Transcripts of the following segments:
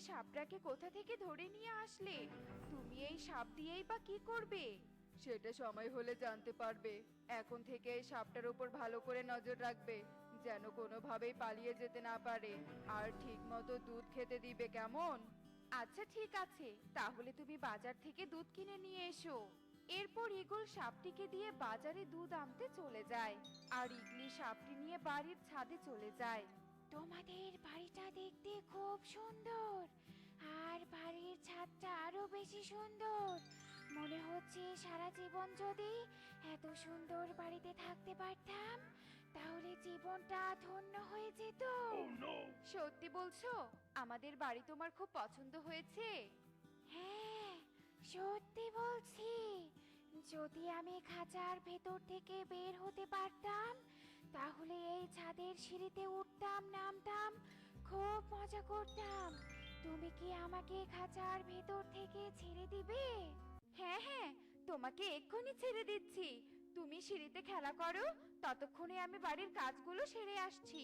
সাপটাকে কোথা থেকে ধরে নিয়ে আসলে? তুমি এই সাপ দিয়েই বা কি করবে? সেটা সময় হলে জানতে পারবে। এখন থেকে এই সাপটার উপর ভালো করে নজর রাখবে যেন কোনোভাবেই পালিয়ে যেতে না পারে। আর ঠিক মতো দুধ খেতে দিবে কেমন? আচ্ছা ঠিক আছে। তাহলে তুমি বাজার থেকে দুধ কিনে নিয়ে এসো। এরপর ইগল সাপটিকে দিয়ে বাজারে দুধ আনতে চলে যায়। আর ইগলি সাপটি নিয়ে বাড়ির ছাদে চলে যায়। তোমাদের বাড়িটা দেখতে খুব সুন্দর আর বাড়ির ছাদটা আরও বেশি সুন্দর। মনে হচ্ছে সারা জীবন যদি এত সুন্দর বাড়িতে থাকতে পারতাম তাহলে জীবনটা ধন্য হয়ে যেত। সত্যি বলছো? আমাদের বাড়ি তোমার খুব পছন্দ হয়েছে। হ্যাঁ সত্যি বলছি। যদি আমি খাঁচার ভেতর থেকে বের হতে পারতাম তাহলে এই ছাদের সিঁড়িতে উঠতাম, নামতাম, খুব মজা করতাম। তুমি কি আমাকে খাঁচার ভেতর থেকে ছেড়ে দিবে? হ্যাঁ হ্যাঁ তোমাকে এক্ষুনি ছেড়ে দিচ্ছি। তুমি সিঁড়িতে খেলা করো, ততক্ষণে আমি বাড়ির কাজগুলো সেরে আসছি।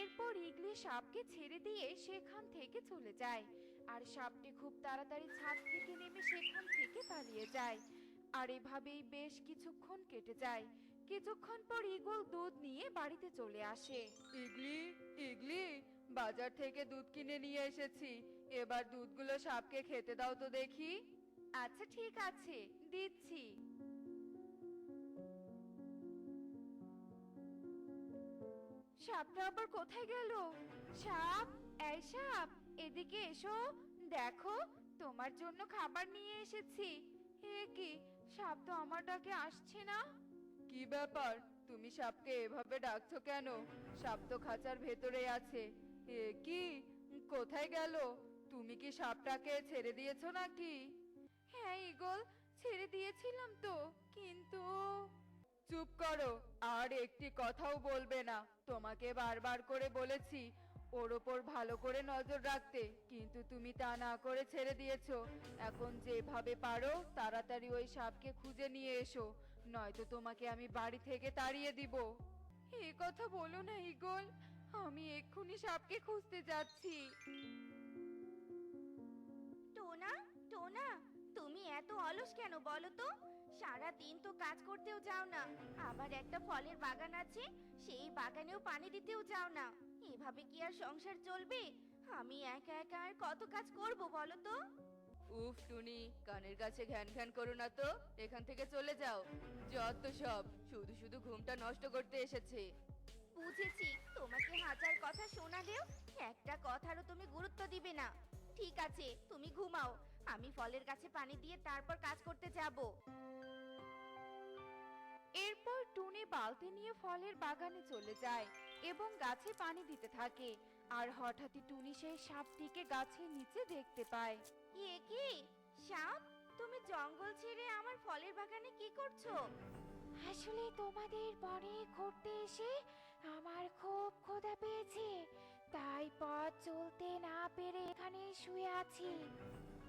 এরপর ইগলি সাপকে ছেড়ে দিয়ে সেখান থেকে চলে যায়, আর সাপটি খুব তাড়াতাড়ি ছাদ থেকে নেমে সেখান থেকে পালিয়ে যায়, আর এভাবেই বেশ কিছুক্ষণ কেটে যায়। কিছুক্ষণ পর ইগল দুধ নিয়ে বাড়িতে চলে আসে। ইগলি ইগলি বাজার থেকে দুধ কিনে নিয়ে এসেছি। এবার দুধগুলো সাপকে খেতে দাও তো দেখি। আচ্ছা ঠিক আছে দিচ্ছি। সাপটা আবার কোথায় গেল? সাপ এই সাপ এদিকে এসো। দেখো তোমার জন্য খাবার নিয়ে এসেছি। হে কি সাপ তো আমার ডাকে আসছে না? কি ব্যাপার? তুমি সাপকে এভাবে ডাকছো কেন? সাপ তো খাঁচার ভেতরে আছে। এ কি? কোথায় গেল? তুমি কি সাপটাকে ছেড়ে দিয়েছ নাকি? হ্যাঁ ইগল ছেড়ে দিয়েছিলাম তো কিন্তু চুপ করো আর একটি কথাও বলবে না। তোমাকে বারবার করে বলেছি ওর ওপর ভালো করে নজর রাখতে কিন্তু তুমি তা না করে ছেড়ে দিয়েছ। এখন যেভাবে পারো তাড়াতাড়ি ওই সাপকে খুঁজে নিয়ে এসো। নয়তো তোমাকে আমি বাড়ি থেকে তাড়িয়ে দিব। এ কথা বলো না ইগল আমি এক্ষুনি সাপকে খুঁজতে যাচ্ছি। টোনা টোনা, তুমি এত অলস কেন বলো তো? সারা দিন তো কাজ করতেও যাও না। আবার একটা ফলের বাগান আছে, সেই বাগানেও পানি দিতেও যাও না। এভাবে কি আর সংসার চলবে? আমি একা একা আর কত কাজ করব বলো তো? উফ টুনি কানের কাছে ঘ্যান ঘ্যান করো না তো। এখান থেকে চলে যাও। যত সব শুধু শুধু ঘুমটা নষ্ট করতে এসেছে। বুঝেছি তোমাকে হাজার কথা শোনালেও একটা কথারও তুমি গুরুত্ব দিবে না। ঠিক আছে তুমি ঘুমাও। আমি ফলের গাছে পানি দিয়ে তারপর কাজ করতে যাব। এরপর টুনি বালতি নিয়ে ফলের বাগানে চলে যায় এবং গাছে পানি দিতে থাকে। আর হঠাৎই টুনি সেই সাপটিকে গাছের নিচে দেখতে পায়। এ কি? সাপ তুমি জঙ্গল ছেড়ে আমার ফলের বাগানে কি করছ? আসলে তোমাদের বনে ঘুরতে এসে আমার খুব ক্ষুধা পেয়েছে। তাই পথ চলতে না পেরে এখানে শুয়ে আছি।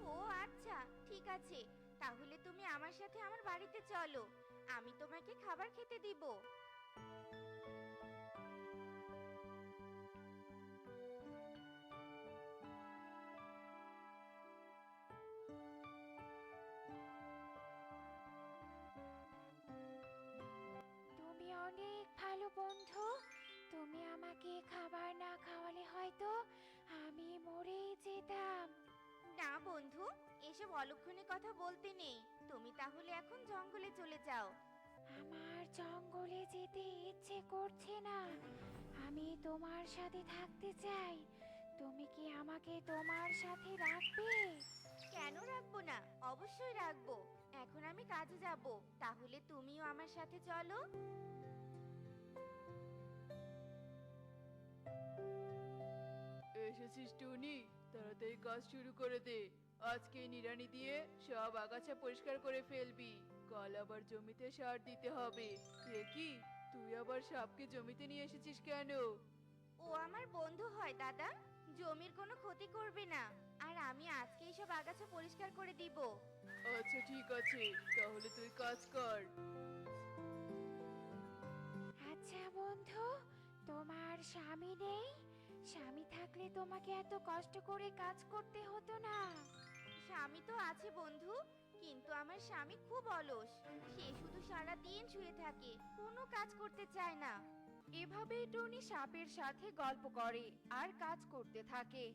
ও আচ্ছা ঠিক আছে। তাহলে তুমি আমার সাথে আমার বাড়িতে চলো। আমি তোমাকে খাবার খেতে দিব। ভালো বন্ধু তুমি আমাকে খাবার না খাওয়ালে হয়তো আমি মরেই যেতাম। না বন্ধু এসব অলক্ষণে কথা বলতে নেই। তুমি তাহলে এখন জঙ্গলে চলে যাও। আমার জঙ্গলে যেতে ইচ্ছে করছে না। আমি তোমার সাথে থাকতে চাই। তুমি কি আমাকে তোমার সাথে রাখবে? কেন রাখব না? অবশ্যই রাখব। এখন আমি কাজে যাব। তাহলে তুমিও আমার সাথে চলো। এসেছিস টুনি তাড়াতাড়ি কাজ শুরু করে দে। আজকে নিরানি দিয়ে সব আগাছা পরিষ্কার করে ফেলবি। কাল আবার জমিতে সার দিতে হবে। কি? তুই আবার সাপকে জমিতে নিয়ে এসেছিস কেন? ও আমার বন্ধু হয় দাদা। জমির কোনো ক্ষতি করবে না। আর আমি আজকেই সব আগাছা পরিষ্কার করে দিব। আচ্ছা ঠিক আছে। তাহলে তুই কাজ কর। আচ্ছা বন্ধু। তোমার স্বামী নেই? স্বামী থাকলে তোমাকে এত কষ্ট করে কাজ করতে হতো না। স্বামী তো আছে বন্ধু কিন্তু আমার স্বামী খুব অলস। সে শুধু সারা দিন শুয়ে থাকে কোনো কাজ করতে চায় না। এভাবেই টনি সাপের সাথে গল্প করে আর কাজ করতে থাকে।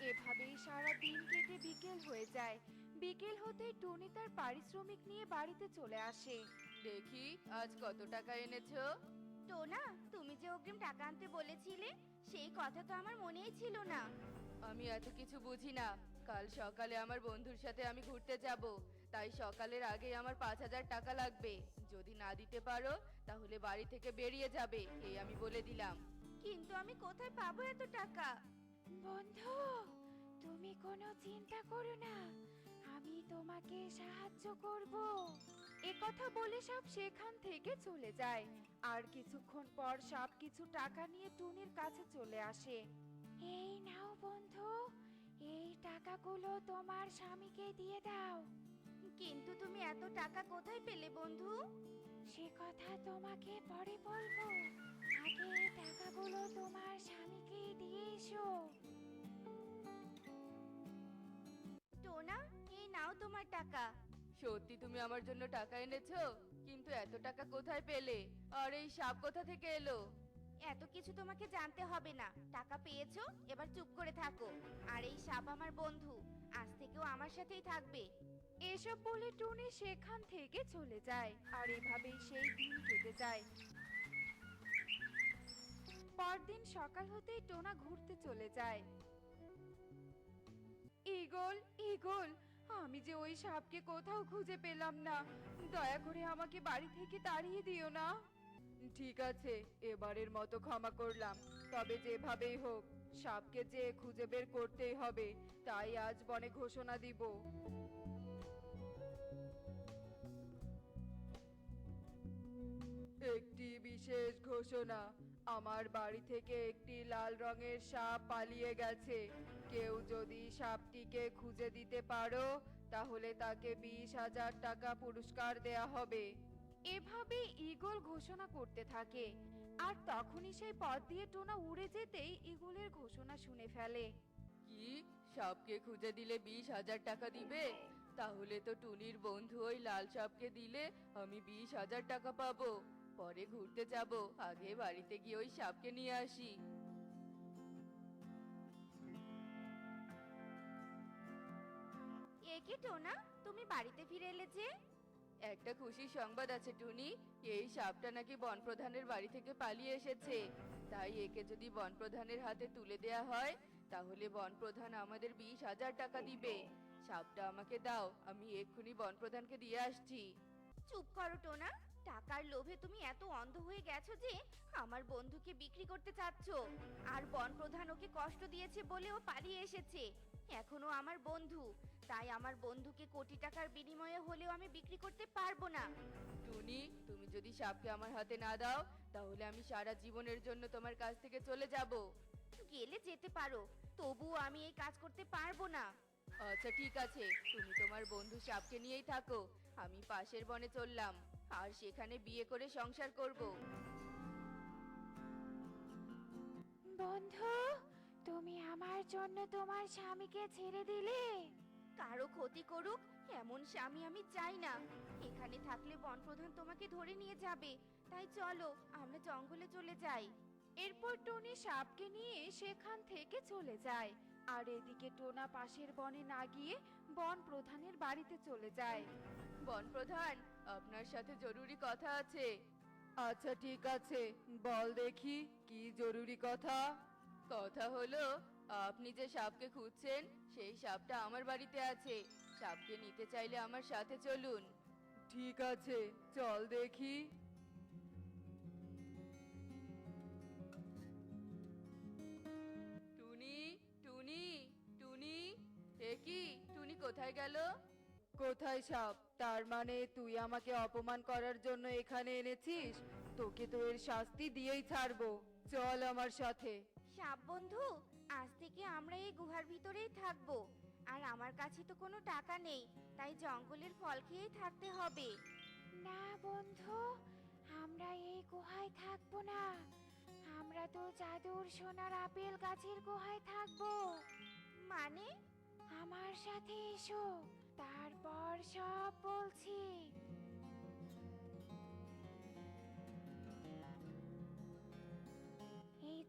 এভাবেই সারা দিন কেটে বিকেল হয়ে যায়। বিকেল হতেই টনি তার পারিশ্রমিক নিয়ে বাড়িতে চলে আসে। দেখি আজ কত টাকা এনেছো? টোনা তুমি যে অগ্রিম টাকা আনতে বলেছিলে সেই কথা তো আমার মনেই ছিল না। আমি এত কিছু বুঝি না। কাল সকালে আমার বন্ধুর সাথে আমি ঘুরতে যাব। তাই সকালের আগে আমার পাঁচ হাজার টাকা লাগবে। যদি না দিতে পারো তাহলে বাড়ি থেকে বেরিয়ে যাবে এই আমি বলে দিলাম। কিন্তু আমি কোথায় পাবো এত টাকা? বন্ধু তুমি কোনো চিন্তা করো না। আমি তোমাকে সাহায্য করব। কথা বলে সাপ সেখান থেকে চলে যায়। আর কিছুক্ষণ পর সাপ কিছু টাকা নিয়ে টুনির কাছে চলে আসে। এই নাও বন্ধু এই টাকাগুলো তোমার স্বামীকে দিয়ে দাও। কিন্তু তুমি এত টাকা কোথায় পেলে বন্ধু? সে কথা তোমাকে পরে বলব। আগে এই টাকাগুলো তোমার স্বামীকে দিয়ে এসো। টোনা এই নাও তোমার টাকা। সত্যি তুমি আমার জন্য টাকা এনেছো? কিন্তু এত টাকা কোথায় পেলে? আর এই সাপ কোথা থেকে এলো? এত কিছু তোমাকে জানতে হবে না। টাকা পেয়েছ? এবার চুপ করে থাকো। আর এই সাপ আমার বন্ধু। আজ থেকেও আমার সাথেই থাকবে। এসব বলে টুনি সেখান থেকে চলে যায়। আর এভাবেই সেই দিন কেটে যায়। পরদিন সকাল হতেই টোনা ঘুরতে চলে যায়। ইগল ইগল আমি যে ওই সাপকে কোথাও খুঁজে পেলাম না। দয়া করে আমাকে বাড়ি থেকে তাড়িয়ে দিও না। ঠিক আছে, এবারের মতো ক্ষমা করলাম। তবে যেভাবেই হোক, সাপকে যে খুঁজে বের করতেই হবে, তাই আজ বনে ঘোষণা দিব। একটি বিশেষ ঘোষণা, আমার বাড়ি থেকে একটি লাল রঙের সাপ পালিয়ে গেছে। কেউ যদি সাপটিকে খুঁজে দিতে পারো তাহলে তাকে বিশ হাজার টাকা পুরস্কার দেয়া হবে। এভাবে ঈগল ঘোষণা করতে থাকে। আর তখনই সেই পথ দিয়ে টোনা উড়ে যেতেই ঈগলের ঘোষণা শুনে ফেলে। কি? সাপকে খুঁজে দিলে বিশ হাজার টাকা দিবে? তাহলে তো টুনির বন্ধু ওই লাল সাপকে দিলে আমি বিশ হাজার টাকা পাবো। পরে ঘুরতে যাব আগে বাড়িতে গিয়ে ওই সাপকে নিয়ে আসি। কি টোনা তুমি বাড়িতে ফিরে এলে যে? একটা খুশির সংবাদ আছে টুনি। এই সাপটা নাকি বনপ্রধানের বাড়ি থেকে পালিয়ে এসেছে। তাই একে যদি বনপ্রধানের হাতে তুলে দেয়া হয় তাহলে বনপ্রধান আমাদের বিশ হাজার টাকা দিবে। সাপটা আমাকে দাও আমি এক্ষুনি বনপ্রধানকে দিয়ে আসছি। চুপ করো টোনা। টাকার লোভে তুমি এত অন্ধ হয়ে গেছো যে আমার বন্ধুকে বিক্রি করতে চাচ্ছ। আর বন প্রধান ওকে কষ্ট দিয়েছে বলে ও পালিয়ে এসেছে। এখনও আমার বন্ধু। তাই আমার বন্ধুকে কোটি টাকার বিনিময়ে হলেও আমি বিক্রি করতে পারব না। টুনি তুমি যদি সাপকে আমার হাতে না দাও তাহলে আমি সারা জীবনের জন্য তোমার কাছ থেকে চলে যাব। গেলে যেতে পারো তবুও আমি এই কাজ করতে পারব না। আচ্ছা ঠিক আছে। তুমি তোমার বন্ধু সাপকে নিয়েই থাকো। আমি পাশের বনে চললাম আর সেখানে বিয়ে করে সংসার করব। বন্ধু? তুমি আমার জন্য তোমার স্বামীকে ছেড়ে দিলে? কারও ক্ষতি করুক এমন স্বামী আমি চাই না। এখানে থাকলে বনপ্রধান তোমাকে ধরে নিয়ে যাবে। তাই চলো আমরা জঙ্গলে চলে যাই। এরপর টনি সাপকে নিয়ে সেখান থেকে চলে যায়। আর এদিকে টোনা পাশের বনে না গিয়ে বন প্রধানের বাড়িতে চলে যায়। বনপ্রধান আপনার সাথে জরুরি কথা আছে। আচ্ছা ঠিক আছে। বল দেখি কি জরুরি কথা? কথা হলো আপনি যে সাপকে খুঁজছেন সেই সাপটা আমার বাড়িতে আছে। সাপকে নিতে চাইলে আমার সাথে চলুন। ঠিক আছে চল দেখি। টুনি টুনি টুনি এ কি টুনি কোথায় গেল? কোথায় সাপ? তার মানে তুই আমাকে অপমান করার জন্য এখানে এনেছিস? তোকে তো এর শাস্তি দিয়েই ছাড়বো। চল আমার সাথে। সাপ বন্ধু আজ থেকে আমরা এই গুহার ভিতরেই থাকব। আর আমার কাছে তো কোনো টাকা নেই তাই জঙ্গলের ফল খেয়েই থাকতে হবে। না বন্ধু আমরা এই গুহায় থাকব না। আমরা তো জাদুর সোনার আপেল গাছের গুহায় থাকব। মানে? আমার সাথে এসো তারপর সব বলছি।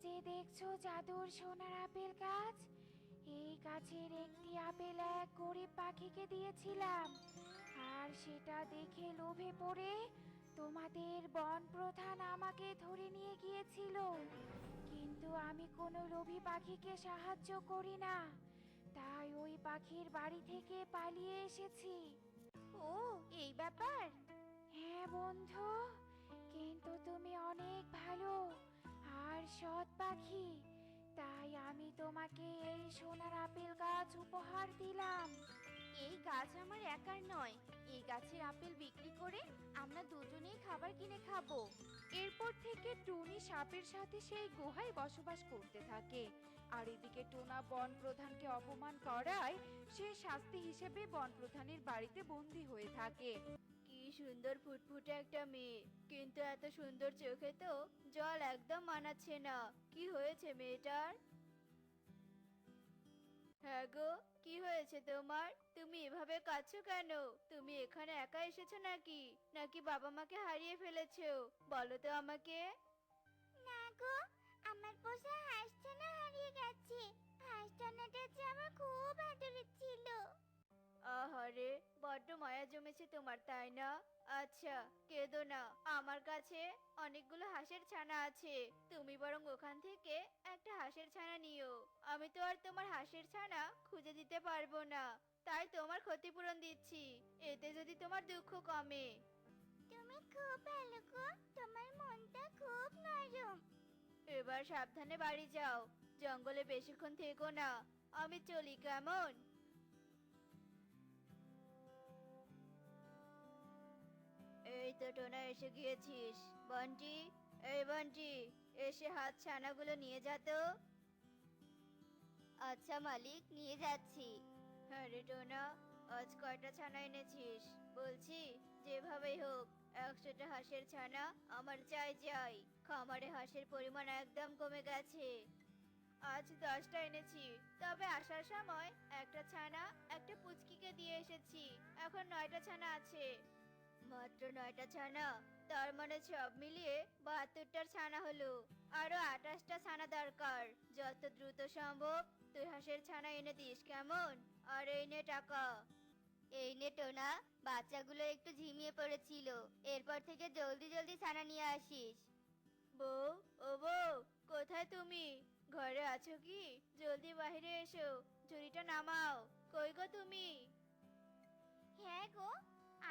যে দেখছ জাদুর সোনার আপেল গাছ এই গাছের একটি আপেল এক গরিব পাখিকে দিয়েছিলাম। আর সেটা দেখে লোভে পড়ে তোমাদের বন প্রধান আমাকে ধরে নিয়ে গিয়েছিল। কিন্তু আমি কোনো লোভী পাখিকে সাহায্য করি না তাই ওই পাখির বাড়ি থেকে পালিয়ে এসেছি। ও এই ব্যাপার? হ্যাঁ বন্ধু কিন্তু তুমি অনেক ভালো। সৎ পাখি তাই আমি তোমাকে এই সোনার আপেল গাছ উপহার দিলাম। এই গাছ আমার একার নয় এই গাছের আপেল বিক্রি করে আমরা দুজনেই খাবার কিনে খাব। এরপর থেকে টুনি সাপের সাথে সেই গুহায় বসবাস করতে থাকে। আর এদিকে টোনা বন প্রধানকে অপমান করায় সে শাস্তি হিসেবে বন প্রধানের বাড়িতে বন্দি হয়ে থাকে। সুন্দর ফুটফুটে একটা মেয়ে। কিন্তু এত সুন্দর চোখে তো জল একদম মানাচ্ছে না। কি হয়েছে মেয়েটার? হ্যাঁ গো, কি হয়েছে তোমার? তুমি এভাবে কাঁদছো কেন? তুমি এখানে একা এসেছ নাকি? নাকি বাবা মাকে হারিয়ে ফেলেছো? বলো তো আমাকে। না গো, আমার পোষা হাঁসটানা হারিয়ে গেছে। হাঁসটানাটা যে আমার খুব আদরের ছিল। আহারে বড্ড মায়া জমেছে তোমার তাই না? আচ্ছা কেঁদো না। আমার কাছে অনেকগুলো হাঁসের ছানা আছে। তুমি বরং ওখান থেকে একটা হাঁসের ছানা নিও। আমি তো আর তোমার হাঁসের ছানা খুঁজে দিতে পারব না। তাই তোমার ক্ষতিপূরণ দিচ্ছি। এতে যদি তোমার দুঃখ কমে। তুমি খুব ভালো গো। তোমার মনটা খুব নরম। এবার সাবধানে বাড়ি যাও। জঙ্গলে বেশিক্ষণ থেকো না। আমি চলি কেমন? এই তো টোনা, এসে গিয়েছিস। বন্টি, এই বন্টি, এসে হাত ছানাগুলো নিয়ে যা তো। আচ্ছা মালিক, নিয়ে যাচ্ছি। হ্যাঁ টোনা, আজ কয়টা ছানা এনেছিস? বলছি, যেভাবেই হোক, একশোটা হাঁসের ছানা আমার চাই চাই খামারে হাঁসের পরিমাণ একদম কমে গেছে। আজ দশটা এনেছি, তবে আসার সময় একটা ছানা, একটা পুচকিকে দিয়ে এসেছি। এখন নয়টা ছানা আছে। মাত্র নয়টা ছানা। তার মানে সব মিলিয়ে বাহাত্তরটার ছানা হলো। আরও আঠাশটা ছানা দরকার। যত দ্রুত সম্ভব তুই হাঁসের ছানা এনে দিস কেমন? আর এই নে টাকা। এই নে টোনা, বাচ্চাগুলো একটু ঝিমিয়ে পড়েছিল। এরপর থেকে জলদি জলদি ছানা নিয়ে আসিস। বউ, ও বউ, কোথায় তুমি? ঘরে আছো কি? জলদি বাইরে এসো। ঝুড়িটা নামাও। কই গো তুমি? হ্যাঁ গো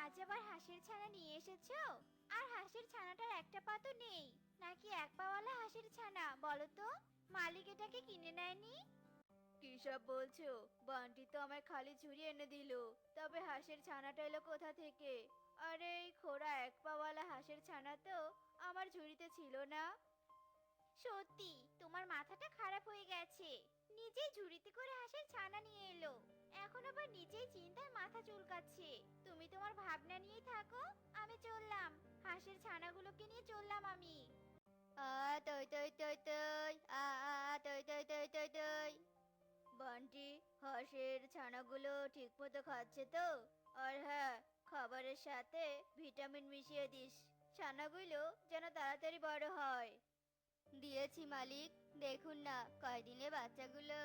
আজ আবার হাঁসের ছানা নিয়ে এসেছ? আর হাঁসের ছানাটার একটা পা তো নেই। নাকি এক পাওয়ালা হাঁসের ছানা, বলো তো? মালিক এটাকে কিনে নেয়নি? কি সব বলছো? বান্টি তো আমায় খালি ঝুড়ি এনে দিল। তবে হাঁসের ছানাটা এলো কোথা থেকে? আরে, এই খোড়া এক পাওয়ালা হাঁসের ছানা তো আমার ঝুড়িতে ছিল না। সত্যি, তোমার মাথাটা খারাপ হয়ে গেছে। নিজেই ঝুড়িতে করে হাঁসের ছানা নিয়ে এলো। এখন আবার নিজেই চিন্তায় মাথা চুলকাচ্ছে। তুমি তোমার ভাবনা নিয়ে থাকো, আমি চললাম। হাঁসের ছানাগুলোকে নিয়ে চললাম আমি। হাঁসের ছানাগুলো ঠিক মতো খাচ্ছে তো? আর হ্যাঁ খাবারের সাথে ভিটামিন মিশিয়ে দিস। ছানাগুলো যেন তাড়াতাড়ি বড় হয়। দিয়েছি, মালিক। দেখুন না, কয়দিনে বাচ্চাগুলো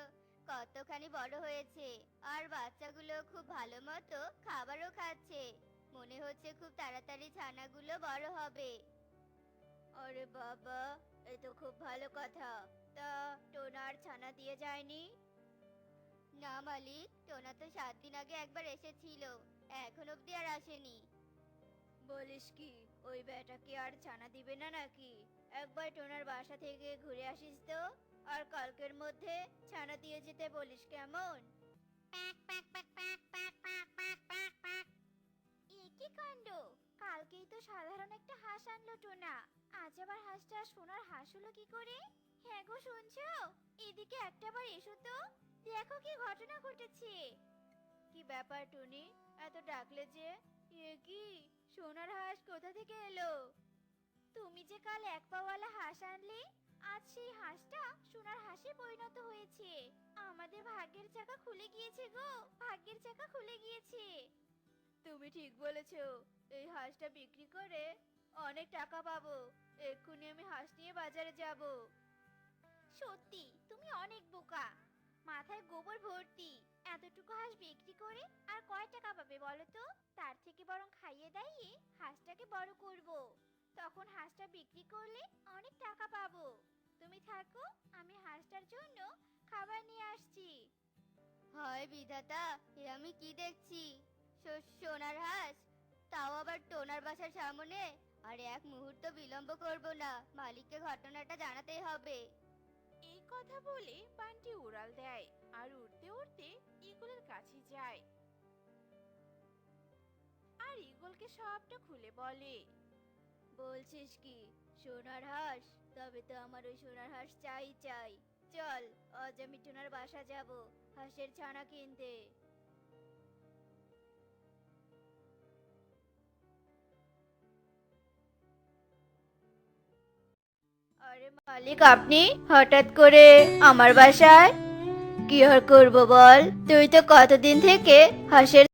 কতখানি বড় হয়েছে। আর বাচ্চাগুলো খুব ভালো মতো খাবারও খাচ্ছে। মনে হচ্ছে খুব তাড়াতাড়ি ছানাগুলো বড় হবে। আরে বাবা, এ তো খুব ভালো কথা। তা টোনার ছানা দিয়ে যায়নি? না, মালিক, টোনা তো সাত দিন আগে একবার এসেছিল। এখন অব্দি আর আসেনি। বলিস কি? ওই বেটা কি আর ছানা দিবে না নাকি? একবার টোনার বাসা থেকে ঘুরে আসিস তো? আর কালকের মধ্যে ছানা দিয়ে যেতে বলিস কেমন? এ কি কাণ্ড? কালকেই তো সাধারণ একটা হাঁস আনলো টোনা। আজ আবার হাঁসটা সোনার হাঁস হলো কি করে? হ্যাঁ গো শুনছো? এদিকে একটাবার এসো তো। দেখো কি ঘটনা ঘটেছে। কি ব্যাপার টুনি? এত ডাকলে যে? এ কি? সোনার হাঁস কোথা থেকে এলো? তুমি যে কাল এক পাওয়ালা হাঁস আনলে, আজ সেই হাঁসটা সোনার হাঁসে পরিণত হয়েছে। আমাদের ভাগ্যের চাকা খুলে গিয়েছে গো, ভাগ্যের চাকা খুলে গিয়েছে। তুমি ঠিক বলেছ, এই হাঁসটা বিক্রি করে অনেক টাকা পাবো। এক্ষুনি আমি হাঁস নিয়ে বাজারে যাব। সত্যি, তুমি অনেক বোকা। মাথায় গোবর ভর্তি। এতটুকু হাঁস বিক্রি করে আর কয় টাকা পাবে বলো তো? তার থেকে বরং খাইয়ে দাইয়ে হাঁসটাকে বড় করব। তখন হাঁসটা বিক্রি করলে অনেক টাকা পাবো। তুমি থাকো আমি হাঁসটার জন্য খাবার নিয়ে আসছি। হয় বিধাতা এ আমি কি দেখছি? সো- সোনার হাঁস? তাও আবার টোনার বাসার সামনে? আর এক মুহূর্ত বিলম্ব করব না মালিককে ঘটনাটা জানাতেই হবে। এই কথা বলে বানটি উড়াল দেয় আর উড়তে উড়তে ইগলের কাছে যায়। আর ইগলকে সবটা খুলে বলে বলছিস কি সোনার হাঁস? তবে তো আমার ওই সোনার হাঁস চাই চাই। চল আজ আমি টোনার বাসা যাব হাঁসের ছানা কিনতে। আরে মালিক আপনি? হঠাৎ করে আমার বাসায় কি আর করব বল? তুই তো কতদিন থেকে হাঁসের